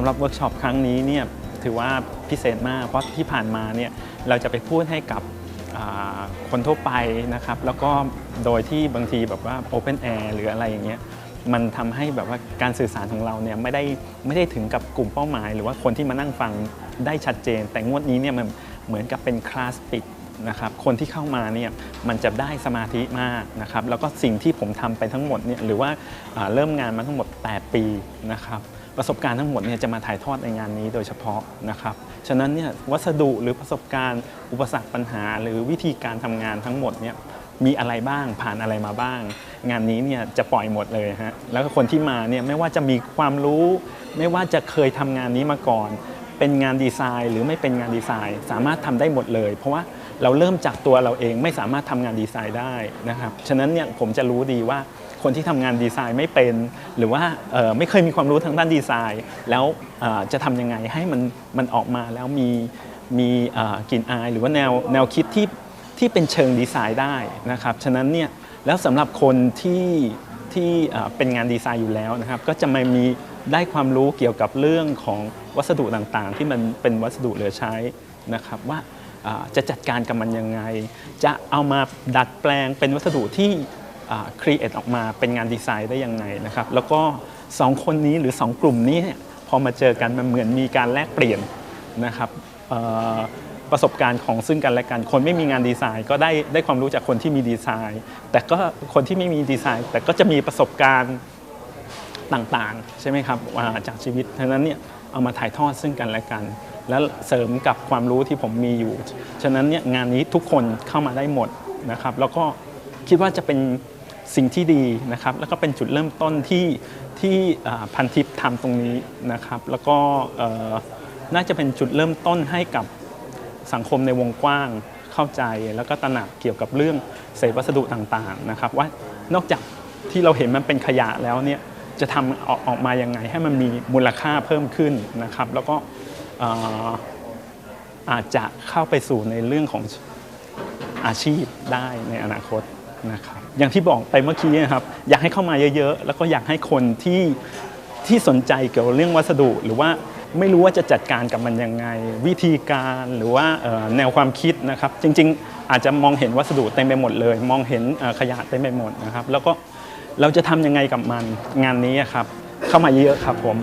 สำหรับเวิร์กช็อปครั้งนี้เนี่ยถือว่าพิเศษมาก เพราะที่ผ่านมาเนี่ยเราจะไปพูดให้กับคนทั่วไปนะครับ แล้วก็โดยที่บางทีแบบว่า Open Air หรืออะไรอย่างเงี้ยมันทำให้แบบว่าการสื่อสารของเราเนี่ยไม่ได้ไม่ได้ถึงกับกลุ่มเป้าหมาย หรือว่าคนที่มานั่งฟังได้ชัดเจน แต่งวดนี้เนี่ยมันเหมือนกับเป็นคลาสปิดนะครับคนที่เข้ามาเนี่ยมันจะได้สมาธิมากนะครับแล้วก็สิ่งที่ผมทำไปทั้งหมดเนี่ยหรือว่าอ่าเริ่มงานมาทั้งหมด 8 ปีนะครับ ประสบการณ์ทั้งหมดเนี่ยจะมาถ่ายทอดในงานนี้โดยเฉพาะนะครับ ฉะนั้นเนี่ยวัสดุหรือประสบการณ์ อุปสรรคปัญหา หรือวิธีการทำงานทั้งหมดเนี่ยมีอะไรบ้างผ่านอะไรมาบ้าง งานนี้เนี่ยจะปล่อยหมดเลยฮะแล้วก็คนที่มาเนี่ยไม่ว่าจะมีความรู้ ไม่ว่าจะเคยทำงานนี้มาก่อน เป็นงานดีไซน์ หรือไม่เป็นงานดีไซน์ สามารถทำได้หมดเลย เพราะว่า เราเริ่มจากตัวเราเองไม่สามารถทำงานดีไซน์ได้นะครับฉะนั้นเนี่ยผมจะรู้ดีว่าคนที่ทำงานดีไซน์ไม่เป็น หรือว่าไม่เคยมีความรู้ทางด้านดีไซน์ แล้วจะทำยังไงให้มันมันออกมาแล้วมีมีกลิ่นอาย หรือว่าแนวแนวคิดที่ที่เป็นเชิงดีไซน์ได้นะครับฉะนั้นเนี่ยแล้วสำหรับคนที่ที่เป็นงานดีไซน์อยู่แล้วนะครับ ก็จะมามีได้ความรู้เกี่ยวกับเรื่องของวัสดุต่างๆ ที่มันเป็นวัสดุเหลือใช้นะครับว่า จะจัดการกับมันยังไง จะเอามาดัดแปลงเป็นวัสดุที่ครีเอทออกมาเป็นงานดีไซน์ได้ยังไงนะครับ แล้วก็สองคนนี้หรือสองกลุ่มนี้เนี่ยพอมาเจอกันมันเหมือนมีการแลกเปลี่ยนนะครับประสบการณ์ของซึ่งกันและกัน คนไม่มีงานดีไซน์ก็ได้ได้ความรู้จากคนที่มีดีไซน์ แต่ก็คนที่ไม่มีดีไซน์ แต่ก็จะมีประสบการณ์ ต่างๆ ใช่ไหมครับาจากชีวิตฉะนั้นเนี่ยเอามาถ่ายทอดซึ่งกันและกัน แล้วเสริมกับความรู้ที่ผมมีอยู่ ฉะนั้นเนี่ยงานนี้ทุกคนเข้ามาได้หมดนะครับ แล้วก็คิดว่าจะเป็นสิ่งที่ดีนะครับ แล้วก็เป็นจุดเริ่มต้นที่ที่พันทิปทำตรงนี้นะครับ แล้วก็น่าจะเป็นจุดเริ่มต้นให้กับสังคมในวงกว้างเข้าใจแล้วก็ตระหนักเกี่ยวกับเรื่องเศษวัสดุต่างๆนะครับ ว่านอกจากที่เราเห็นมันเป็นขยะแล้วเนี่ย จะทำออกออกมายังไงให้มันมีมูลค่าเพิ่มขึ้นนะครับ แล้วก็เอ่อาจจะเข้าไปสู่ในเรื่องของอาชีพได้ในอนาคตนะครับอย่างที่บอกไปเมื่อกี้นะครับ อยากให้เข้ามาเยอะๆ แล้วก็อยากให้คนที่ที่สนใจเกี่ยวกับเรื่องวัสดุ หรือว่าไม่รู้ว่าจะจัดการกับมันยังไง วิธีการหรือว่าแนวความคิดนะครับ จริงๆ อาจจะมองเห็นวัสดุเต็มไปหมดเลย มองเห็นขยะเต็มไปหมดนะครับ แล้วก็ เราจะทำยังไงกับมันงานนี้ครับ เข้ามาเยอะๆครับผม